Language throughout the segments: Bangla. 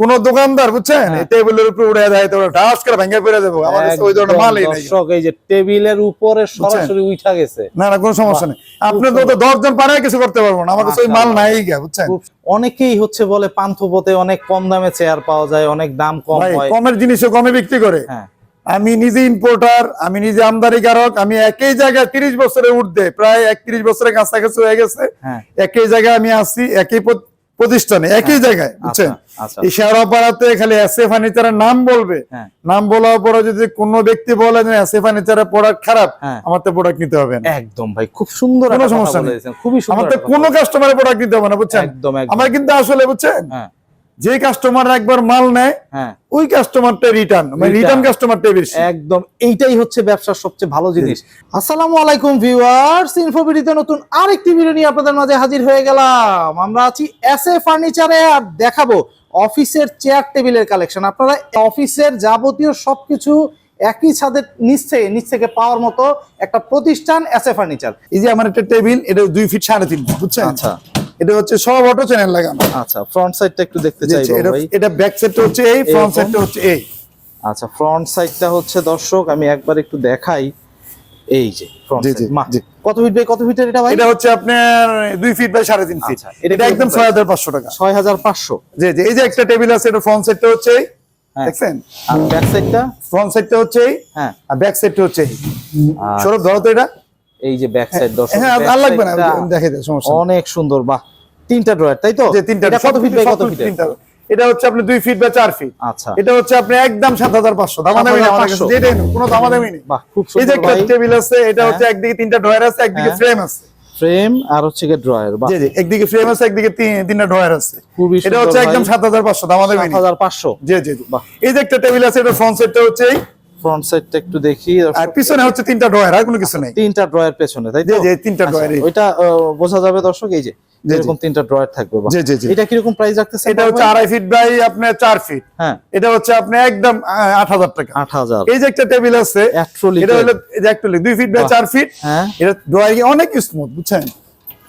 কোন দোকানদার বুঝছেন? হ্যাঁ। টেবিলের উপরে উড়ে দেয় তো ঢাস করে ভেঙে দেবো। আমার কাছে ওই ধরনের মালই নাই। দর্শক এই যে টেবিলের উপরে সরাসরি উঠা গেছে। না না কোনো সমস্যা নেই। আপনার তো দশ জন পারে কিছু করতে পারব না। আমার কাছে ওই মাল নাই গা বুঝছেন? অনেকেই হচ্ছে বলে পান্থপথে অনেক কম দামে চেয়ার পাওয়া যায় অনেক দাম কম হয়। কমের জিনিসও কমে বিক্রি করে। হ্যাঁ। আমি নিজে ইম্পোর্টার আমি নিজে আমদানিকারক আমি একই জায়গায় তিরিশ বছরে উঠতে প্রায় একত্রিশ বছরের কাছাকাছি হয়ে গেছে। হ্যাঁ। একই জায়গায় আমি আসি একই প্রতিষ্ঠানে একই জায়গায় বুঝছেন? আচ্ছা এই শেয়ারপাড়াতে খালি এসএ ফার্নিচারের নাম বলবে। হ্যাঁ। নাম বলার পরে যদি কোন ব্যক্তি বলে যে এসএ ফার্নিচারের প্রোডাক্ট খারাপ হ্যাঁ। আমার তো প্রোডাক্ট নিতে হবে না। একদম ভাই খুব সুন্দর কোনো সমস্যা নেই। খুবই সুন্দর আমার তো কোনো কাস্টমারের প্রোডাক্ট নিতে হবে না বুঝছেন? একদম। আমার কিন্তু আসলে বুঝছেন? হ্যাঁ। যে কাস্টমার একবার মাল নেয় হ্যাঁ। ওই কাস্টমারটা রিটার্ন মানে রিটার্ন কাস্টমারটা বেশি একদম এইটাই হচ্ছে ব্যবসার সবচেয়ে ভালো জিনিস। আসসালামু আলাইকুম ভিউয়ার্স ইনফোবিডিতে নতুন আরেকটি ভিডিও নিয়ে আপনাদের মাঝে হাজির হয়ে গেলাম। আমরা আছি এস এ ফার্নিচারে আর দেখাবো অফিসের চেয়ার টেবিলের কালেকশন আপনারা অফিসের যাবতীয় সবকিছু একই ছাদের নিচ থেকে নিচ থেকে পাওয়ার মতো একটা প্রতিষ্ঠান এস এ ফার্নিচার এই যে আমার একটা টেবিল এটা দুই ফিট সাড়ে তিন ফিট বুঝছেন? আচ্ছা। এটা হচ্ছে সব অটো চ্যানেল লাগানো। আচ্ছা ফ্রন্ট সাইডটা একটু দেখতে চাইব এটা ভাই। এটা ব্যাক সাইডটা হচ্ছে এই ফ্রন্ট সাইডটা হচ্ছে এই। আচ্ছা ফ্রন্ট সাইডটা হচ্ছে দর্শক আমি একবার একটু দেখাই। এই যে কত ফিট বাই কত ফিটের এটা ভাই? এটা হচ্ছে আপনার দুই ফিট বাই সাড়ে তিন ফিট আচ্ছা, এটা একদম price? ছয় হাজার পাঁচশো টাকা। ছয় হাজার পাঁচশো? জি জি এই যে একটা টেবিল আছে এটা ফ্রন্ট সাইডটা হচ্ছে এই। হ্যাঁ। দেখছেন? আর ব্যাক সাইডটা ফ্রন্ট সাইডটা হচ্ছে এই। হ্যাঁ। আর ব্যাক সাইডটা হচ্ছে এই। আর সৌরভ ধরো তো এটা। এই যে ব্যাক সাইড দর্শক হ্যাঁ আর লাগবে না দেখে সমস্যা অনেক সুন্দর বাহ। তিনটা ড্রয়ার তাই তো? তিনটা এটা কত ফিট বাই কত ফিট এটা হচ্ছে আপনি দুই ফিট বা চার ফিট আচ্ছা। এটা হচ্ছে আপনি একদম সাত হাজার পাঁচশো। দামাদামি নেই 7,500 কোনো দামাদামি নেই। বাহ খুব এই যে একটা টেবিল আছে এটা হচ্ছে একদিকে তিনটা ড্রয়ার আছে একদিকে হ্যাঁ। ফ্রেম আছে। ফ্রেম আর হচ্ছে গিয়ে ড্রয়ার বাহ। জি জি একদিকে ফ্রেম আছে একদিকে তিন- তিনটা ড্রয়ার আছে। খুবই এটা হচ্ছে একদম সাত হাজার পাঁচশো দামাদামি সাত নেই হাজার পাঁচশো? জি জি জি। বাহ। এই যে একটা টেবিল আছে এটা ফ্রন্ট সাইডটা হচ্ছে ফ্রন্ট সাইডটা একটু দেখি। আর পিছনে হচ্ছে তিনটা ড্রয়ার আর কোনো কিছু নেই। তিনটা ড্রয়ার পেছনে তাই জি তো? জি এই তিনটা আচ্ছা, ড্রয়ার ওইটা বোঝা যাবে দর্শক এই যে জি। এরকম তিনটা ড্রয়ার থাকবে জি জি জি। এটা কীরকম প্রাইস রাখতেছে এটা হচ্ছে আড়াই ফিট বাই আপনার চার ফিট হ্যাঁ। এটা হচ্ছে আপনি একদম আট হাজার টাকা। আট হাজার। এই যে একটা টেবিল আছে এটা হলো এই যে ফিট বাই। চার ফিট হ্যাঁ। এটা ড্রয়িং অনেক স্মুথ বুঝছেন?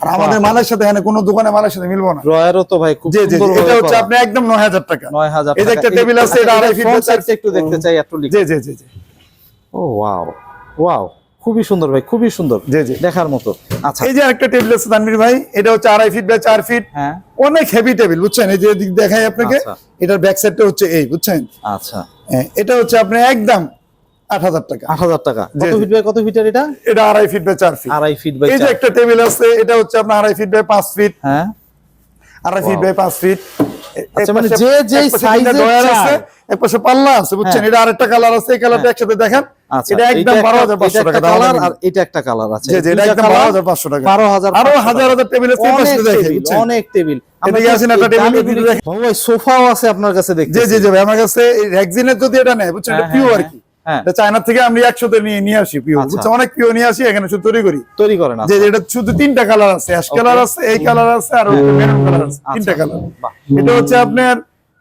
আর আমাদের মালের সাথে এখানে কোনো দোকানে মালের সাথে মিলবো না। ড্রয়ারও তো ভাই খুব সুন্দর এটা হচ্ছে আপনি একদম নয় হাজার টাকা। নয় হাজার এই যে একটা টেবিল আছে, এটা আড়াই by চার সাইডটা একটু দেখতে চাই একটু জি জি জি জি। ও ওয়াও ওয়াও খুবই সুন্দর ভাই খুবই সুন্দর। জি জি। দেখার মতো। আচ্ছা। এই যে একটা টেবিল আছে তানভীর ভাই এটা হচ্ছে আড়াই ফিট বাই চার ফিট হ্যাঁ। অনেক হেভি টেবিল বুঝছেন? এই যে দিক দেখাই আপনাকে আচ্ছা। এটার ব্যাক সাইডটা হচ্ছে এই বুঝছেন? আচ্ছা। হ্যাঁ, এটা হচ্ছে আপনি একদম আট হাজার টাকা। আট হাজার টাকা। কত ফিট বাই কত ফিটের এটা? এটা আড়াই ফিট বাই চার ফিট আড়াই ফিট বাই এই যে একটা টেবিল আছে এটা হচ্ছে আপনার আড়াই ফিট বাই পাঁচ ফিট হ্যাঁ। আড়াই ফিট বাই পাঁচ ফিট মানে যে। এক পাশে পাল্লা আছে বুঝছেন? হ্যাঁ। এটা আরেকটা কালার আছে এই কালারটা একসাথে দেখেন। আচ্ছা এটা একদম বারো হাজার পাঁচশো টাকা কালার আর এটা একটা কালার আছে। জি এটা একদম টাকা। আরও হাজার হাজার টেবিল আছে অনেক পাশে দেখে অনেক টেবিল এদিকে আসেন, একটা টেবিল ভাই সোফাও আছে আপনার কাছে দেখতে জি জি জি ভাই আমার কাছে রেক্সিনের যদি এটা নেয় বুঝছেন? এটা হ্যাঁ, হ্যাঁ, আর কি। চায়না থেকে আমি একশোতে নিয়ে নিয়ে আসি পিও আচ্ছা। অনেক পিও নিয়ে আসি এখানে শুধু তৈরি করি। তৈরি করেন যে যে এটা শুধু তিনটা কালার আছে অ্যাশ কালার আছে এই কালার আছে আর মেরুন কালার আছে তিনটা কালার এটা হচ্ছে আপনার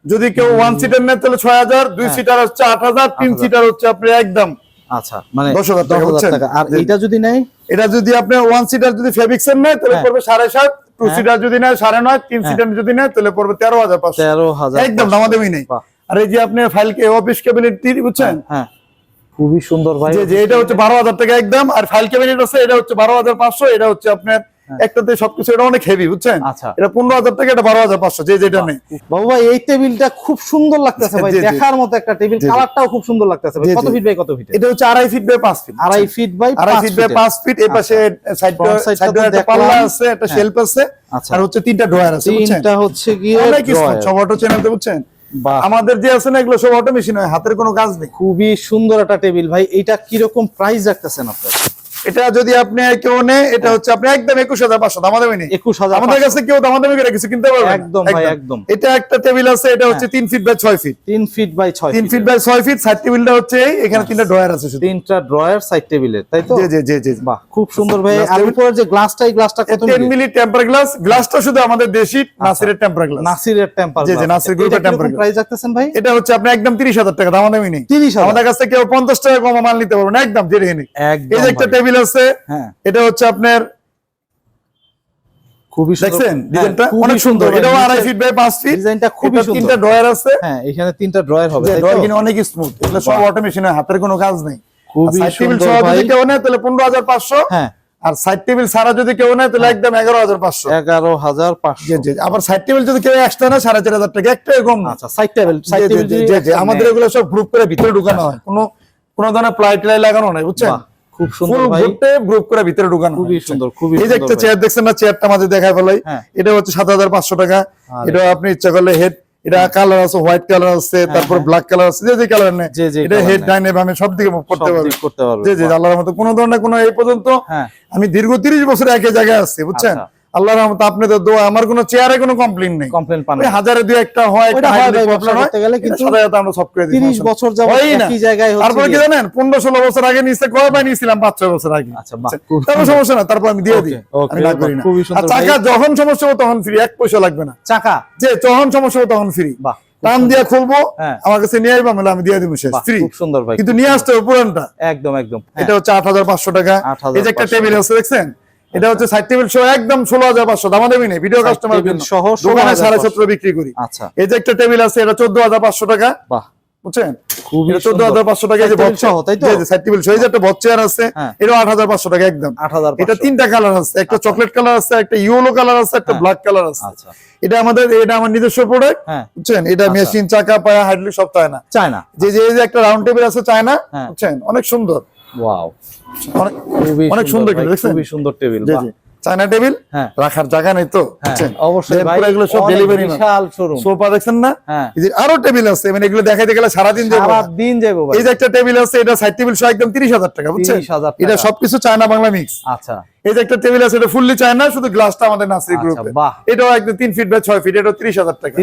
যদি কেউ ওয়ান সিটার নেয় তাহলে ছয় হাজার দুই হ্যাঁ। সিটার হচ্ছে আট হাজার তিন সিটার হচ্ছে আপনার একদম আচ্ছা মানে দশ হাজার টাকা, আর জি। এইটা যদি নেয়? এটা যদি আপনি ওয়ান সিটার যদি ফেব্রিক্স এর নেয় তাহলে হ্যাঁ। পড়বে সাড়ে সাত টু হ্যাঁ। সিটার যদি নেয় সাড়ে নয় তিন হ্যাঁ। সিটার যদি নেয় তাহলে পড়বে তেরো হাজার পাঁচশো। তেরো হাজার একদম। দামাদামি নেই। আর এই যে আপনি ফাইল কে অফিস ক্যাবিনেট বুঝছেন? হ্যাঁ। খুবই সুন্দর ভাই। যে এটা হচ্ছে বারো হাজার টাকা একদম। আর ফাইল ক্যাবিনেট আছে এটা হচ্ছে বারো হাজার পাঁচশো এটা হচ্ছে আপনার একটাতে সবকিছু এটা অনেক হেভি বুঝছেন? হ্যাঁ। আচ্ছা। এটা পনেরো হাজার টাকা এটা বারো হাজার পাঁচশো যে যেটা নেই। বাবু ভাই এই টেবিলটা খুব সুন্দর লাগতেছে ভাই। দেখার মতো একটা টেবিল। কালারটাও খুব সুন্দর লাগতেছে ভাই। কত ফিট বাই কত ফিট এটা হচ্ছে আড়াই ফিট বাই পাঁচ ফিট আড়াই ফিট বাই আড়াই ফিট বাই পাঁচ ফিট এই পাশে সাইড টা একটা পাল্লা আছে একটা হ্যাঁ। শেলফ আছে আচ্ছা। আর হচ্ছে তিনটা ড্রয়ার আছে বুঝছেন? তিনটা হচ্ছে গিয়ে সব অটো বুঝছেন? আমাদের যে আছে না এগুলো সব অটো মেশিন হয় হাতের কোনো কাজ নেই। খুবই সুন্দর একটা টেবিল। ভাই এটা কীরকম প্রাইস রাখতেছেন আপনার? এটা যদি আপনি কেউ নেয় এটা হচ্ছে আপনি একদম একুশ হাজার পাঁচশো দামাদামি নেই। একুশ হাজার আমাদের কাছে কেউ দামাদামি করে কিছু কিনতে পারবে। একদম ভাই, একদম। এটা একটা টেবিল আছে এটা হচ্ছে তিন ফিট বাই ছয় ফিট। তিন ফিট বাই ছয় তিন ফিট। বাই ছয় ফিট সাইড টেবিলটা হচ্ছে এই, এখানে তিনটা ড্রয়ার আছে শুধু। তিনটা ড্রয়ার সাইড টেবিলের তাই তো? জি জি জি জি। বাহ খুব সুন্দর ভাই। আর উপরে যে গ্লাসটা এই গ্লাসটা কত টেন মিলি? টেম্পার গ্লাস গ্লাসটা শুধু আমাদের দেশি নাসিরের টেম্পার গ্লাস নাসিরের টেম্পার জি, জি, নাসির গ্রুপের temper glass। প্রাইস রাখতেছেন ভাই? এটা হচ্ছে আপনি একদম তিরিশ হাজার টাকা দামাদামি নেই। 30,000 আমাদের কাছে কেউ পঞ্চাশ টাকা কম মাল নিতে পারবে না একদম যেটা নেই একদম এই যে একটা ভাই। টেবিল আছে। হ্যাঁ। এটা হচ্ছে আপনার খুবই দেখছেন হ্যাঁ, ডিজাইনটা? অনেক সুন্দর। এটাও আড়াই ফিট বাই পাঁচ ফিট ডিজাইনটা খুবই সুন্দর। তিনটা ড্রয়ার আছে। হ্যাঁ এখানে তিনটা ড্রয়ার হবে যে তাই তো? ড্রয়ার কিনে অনেক স্মুথ এগুলো সব বাহ। হাতের কোনো কাজ নেই। খুবই টেবিল সুন্দর ভাই। কেউ নেয় তাহলে পনেরো হাজার পাঁচশো। হ্যাঁ। আর সাইড টেবিল ছাড়া যদি কেউ নেয় তাহলে একদম এগারো হাজার পাঁচশো। এগারো হাজার পাঁচশো। আবার সাইড টেবিল যদি কেউ এক্সট্রা নেয় সাড়ে চার হাজার টাকা। আচ্ছা সাইড টেবিল আমাদের এগুলো সব গ্রুপ করে ভিতরে ঢুকানো হয়। কোনো কোনো ধরনের প্লাই ট্লাই লাগানো নাই বুঝছেন? খুব সুন্দর ভাই। গ্রুপ করে ভিতরে ঢুকানো খুবই সুন্দর খুবই এই যে একটা চেয়ার দেখছেন না? চেয়ারটা আমাদের দেখায় ফেলাই। হ্যাঁ। এটা হচ্ছে সাত হাজার পাঁচশো টাকা। আরে। এটা আপনি ইচ্ছা করলে হেড এটা কালার আছে হোয়াইট কালার আছে তারপর হ্যাঁ। ব্ল্যাক কালার আছে যে যে কালার নেই এটা হেড নেয়। ডাইনে বামে সব দিকে মুভ করতে সব পারবে। করতে পারবে। জি জি আল্লাহর মতো কোনো ধরনের কোনো এই পর্যন্ত হ্যাঁ। আমি দীর্ঘ তিরিশ বছর একই জায়গায় আসছি বুঝছেন? আচ্ছা। আল্লাহর রহমতে আপনি তো দোয়া আমার কোনো চেয়ারে কোনো কমপ্লেন নেই। কমপ্লেন পান হাজারে দুই একটা হয় একটা হয় হয়, গেলে কিন্তু আমরা সব করে দিই, 30 বছর জায়গায় হচ্ছে তারপরে কি জানেন পনেরো ষোলো বছর আগে নিচে কয় পাই পাঁচ ছয় বছর আগে। আচ্ছা তারপর সমস্যা না তারপর আমি দিয়ে দিই। okay, আমি না করি না। আর সুন্দর যখন সমস্যা হবে তখন ফ্রি এক পয়সা লাগবে না। চাকা? যে যখন সমস্যা হবে তখন ফ্রি বাহ খুব টান দিয়ে খুলবো হ্যাঁ। আমার কাছে নিয়ে আসব আমি দিয়ে দিব শেষ ফ্রি সুন্দর ভাই কিন্তু নিয়ে আসতে হবে পুরানটা। একদম একদম হ্যাঁ, এটা হচ্ছে আট হাজার পাঁচশো টাকা। 8,500 এই যে একটা টেবিল আছে দেখছেন? এটা হচ্ছে সাইড টেবিল সহ একদম ষোলো হাজার পাঁচশো দামা দেবি নেই ভিডিও কাস্টমার table সহ দোকানে সাড়ে সতেরো বিক্রি করি। আচ্ছা। এই যে একটা টেবিল আছে এটা চোদ্দ হাজার পাঁচশো টাকা। বাহ। বুঝছেন? খুবই চোদ্দ হাজার পাঁচশো টাকা এই যে বক্স তাই তো? সাইড টেবিল সহ একটা বক্স চেয়ার আছে হ্যাঁ। এটা আট হাজার পাঁচশো টাকা একদম। আট হাজার এটা তিনটা কালার আছে একটা চকলেট কালার আছে একটা ইয়েলো কালার আছে একটা। ব্ল্যাক কালার আছে। আচ্ছা। এটা আমাদের এটা আমার নিজস্ব প্রোডাক্ট হ্যাঁ। বুঝছেন? এটা আচ্ছা। মেশিন চাকা পায়া হাইড্রোলিক সব চায় না চায় না যে যে একটা রাউন্ড টেবিল আছে চায় না হ্যাঁ। বুঝছেন? অনেক সুন্দর। ওয়াও অনেক অনেক সুন্দর কিন্তু দেখছেন? খুবই সুন্দর টেবিল জি জি। China table? হ্যাঁ। রাখার জায়গা নেই তো হ্যাঁ অবশ্যই ভাই এগুলো সব ডেলিভারি বিশাল শোরুম সোফা দেখছেন না? হ্যাঁ। এই যে আরও টেবিল আছে মানে এগুলো দেখাইতে গেলে সারাদিন যাব। সারা দিন যাব ভাই। এই যে একটা টেবিল আছে এটা সাইড টেবিল সহ একদম তিরিশ হাজার টাকা বুঝছেন? 30,000 এটা সবকিছু চায়না বাংলা মিক্স আচ্ছা। এই যে একটা টেবিল আছে এটা ফুললি চায়না শুধু গ্লাসটা আমাদের গ্রুপে এটাও একদম তিন ফিট বাই ফিট এটা তিরিশ হাজার টাকা।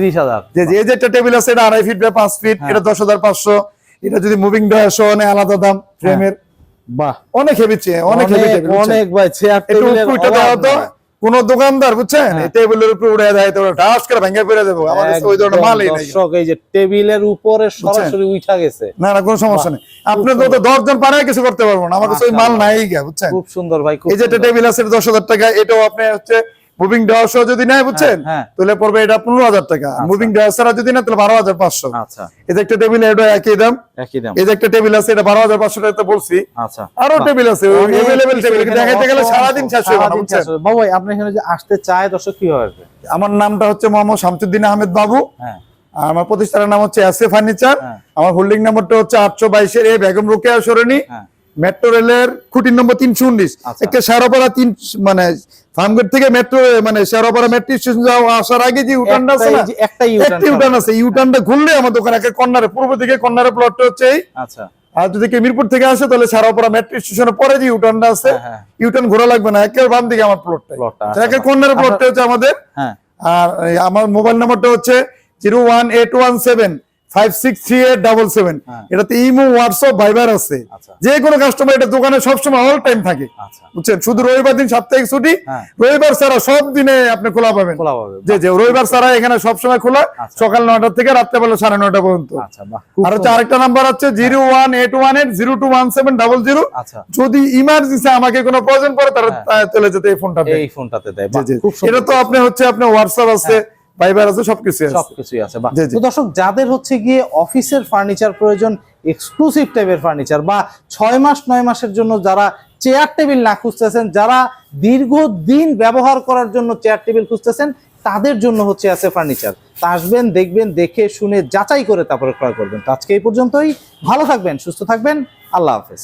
যে যে এই যে একটা টেবিল আছে এটা আড়াই ফিট বাই পাঁচ ফিট। এটা দশ হাজার পাঁচশো। এটা যদি মুভিং ডয়ার সহ আলাদা দাম ফ্রেমের বাহ। অনেক হেভি অনেক হেভি অনেক টেবিল অনেক ভাই চেয়ার টেবিল তো কোন দোকানদার বুঝছেন। এই টেবিলের উপরে উড়ে দেয় তো ঢাস করে ভেঙে ফেলে দেবো। আমাদের কাছে ওই ধরনের মালই নাই। দর্শক এই যে টেবিলের উপরে সরাসরি উঠা গেছে। না না কোনো সমস্যা নেই। আপনি তো তো দশ জন পারে কিছু করতে পারব না। আমার কাছে ওই মাল নাই গা বুঝছেন? খুব সুন্দর ভাই এই যে টেবিল আছে দশ হাজার টাকা এটাও আপনি হচ্ছে মুভিং সহ যদি নেয় বুঝছেন? হ্যাঁ, হ্যাঁ। তাহলে পড়বে এটা পনেরো হাজার টাকা। মুভিং ডয়ার ছাড়া যদি না তাহলে বারো হাজার পাঁচশো। আচ্ছা। এই যে একটা টেবিল এটা একই দাম। একই এই যে একটা টেবিল আছে এটা বারো হাজার পাঁচশো টাকা বলছি। আচ্ছা। আরও টেবিল আছে অনেক এভেলেবেল টেবিল এখানে গেলে সারাদিন শেষ। বাবু আপনি এখানে যে আসতে চায় দর্শক কি হবে আমার নামটা হচ্ছে মোহাম্মদ শামসুদ্দিন আহমেদ বাবু। হ্যাঁ। আর আমার প্রতিষ্ঠানের নাম হচ্ছে এস এ ফার্নিচার। আমার হোল্ডিং নাম্বারটা হচ্ছে আটশো বাইশের এ বেগম রোকেয়া সরণি। হ্যাঁ। মেট্রো রেলের খুঁটির নম্বর তিনশো উনিশ। আচ্ছা। একটা শেরোপাড়া তিন মানে ফার্মগেট থেকে মেট্রো মানে শেরোপাড়া মেট্রো স্টেশন যাওয়া আসার আগে যে ইউটার্নটা আছে না ইউটার্ন একটা ইউটার্ন আছে। ইউটার্নটা ঘুরলে আমার দোকান একটা কর্নারে পূর্ব দিকে কর্নারে প্লটটা হচ্ছে আচ্ছা। আর যদি মিরপুর থেকে আসে তাহলে শেরোপাড়া মেট্রো স্টেশনের পরে যে ইউটার্নটা আছে হ্যাঁ, হ্যাঁ। ইউটার্ন ঘোরা লাগবে না। একেবারে বাম দিকে আমার প্লটটা প্লটটা, আচ্ছা, একের। কর্নারে প্লটটা হচ্ছে আমাদের। হ্যাঁ। আর আমার মোবাইল নাম্বারটা হচ্ছে zero one eight one seven. Five six three eight double seven হ্যাঁ। এটাতে ইমো হোয়াটসঅ্যাপ ভাইবার আছে। যে কোনো কাস্টমার এটা দোকানে সবসময় অল টাইম থাকে। বুঝছেন? শুধু রবিবার দিন সাপ্তাহিক ছুটি হ্যাঁ। রবিবার ছাড়া সব দিনে আপনি খোলা পাবেন। যে যে রবিবার ছাড়া এখানে সবসময় খোলা। সকাল নয়টা থেকে রাত্রেবেলা সাড়ে নয়টা পর্যন্ত। আচ্ছা আর হচ্ছে। আরেকটা নাম্বার আছে zero one eight one eight zero two one seven double zero যদি ইমার্জেন্সি আমাকে কোনো প্রয়োজন পড়ে তারা হ্যাঁ। চলে যেতে এই ফোনটা এই ফোনটাতে দেয় এটা তো আপনি হচ্ছে আপনার হোয়াটসঅ্যাপ আছে। ভাইবার আছে সবকিছু আছে। সবকিছুই আছে। তো দর্শক যাদের হচ্ছে গিয়ে অফিসের ফার্নিচার প্রয়োজন এক্সক্লুসিভ টাইপের ফার্নিচার বা ছয় মাস নয় মাসের জন্য যারা চেয়ার টেবিল না খুঁজতেছেন যারা দীর্ঘদিন ব্যবহার করার জন্য চেয়ার টেবিল খুঁজতেছেন তাদের জন্য হচ্ছে আছে ফার্নিচার তা আসবেন দেখবেন দেখে শুনে যাচাই করে তারপরে ক্রয় করবেন। তো আজকে এই পর্যন্তই। ভালো থাকবেন সুস্থ থাকবেন। আল্লাহ হাফেজ।